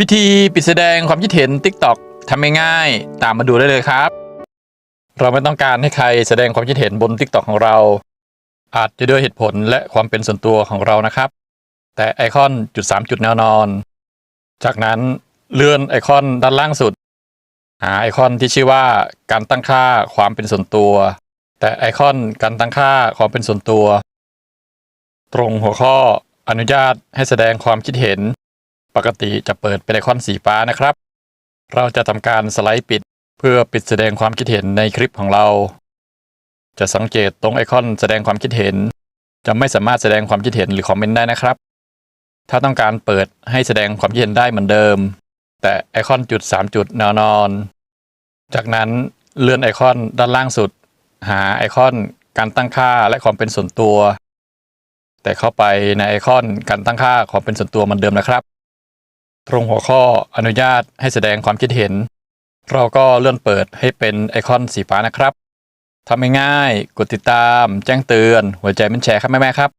วิธีปิดแสดงความคิดเห็น TikTok ทำง่ายๆตามมาดูได้เลยครับ เราไม่ต้องการให้ใครแสดงความคิดเห็นบน TikTok ของเรา อาจจะด้วยเหตุผลและความเป็นส่วนตัวของเรานะครับ แต่ไอคอนจุด3จุดแนวนอน จากนั้นเลื่อนไอคอนด้านล่างสุด หาไอคอนที่ชื่อว่าการตั้งค่าความเป็นส่วนตัว แต่ไอคอนการตั้งค่าความเป็นส่วนตัว ตรงหัวข้ออนุญาตให้แสดงความคิดเห็น ปกติจะเปิดเป็นไอคอนสีฟ้านะครับ เราจะทำการสไลด์ปิดเพื่อปิดแสดงความคิดเห็นในคลิปของเรา จะสังเกตตรงไอคอนแสดงความคิดเห็น จะไม่สามารถแสดงความคิดเห็นหรือคอมเมนต์ได้นะครับ ถ้าต้องการเปิดให้แสดงความคิดเห็นได้เหมือนเดิม แต่ไอคอนจุด3จุดแนวนอน จากนั้นเลื่อนไอคอนด้านล่างสุด หาไอคอนการตั้งค่าและความเป็นส่วนตัว แต่เข้าไปในไอคอนการตั้งค่าความเป็นส่วนตัวเหมือนเดิมนะครับ ตรงหัวข้ออนุญาตให้แสดงความคิดเห็น เราก็เลื่อนเปิดให้เป็นไอคอนสีฟ้านะครับทำง่ายๆกดติดตาม แจ้งเตือน หัวใจมันแชร์ครับแม่ๆครับ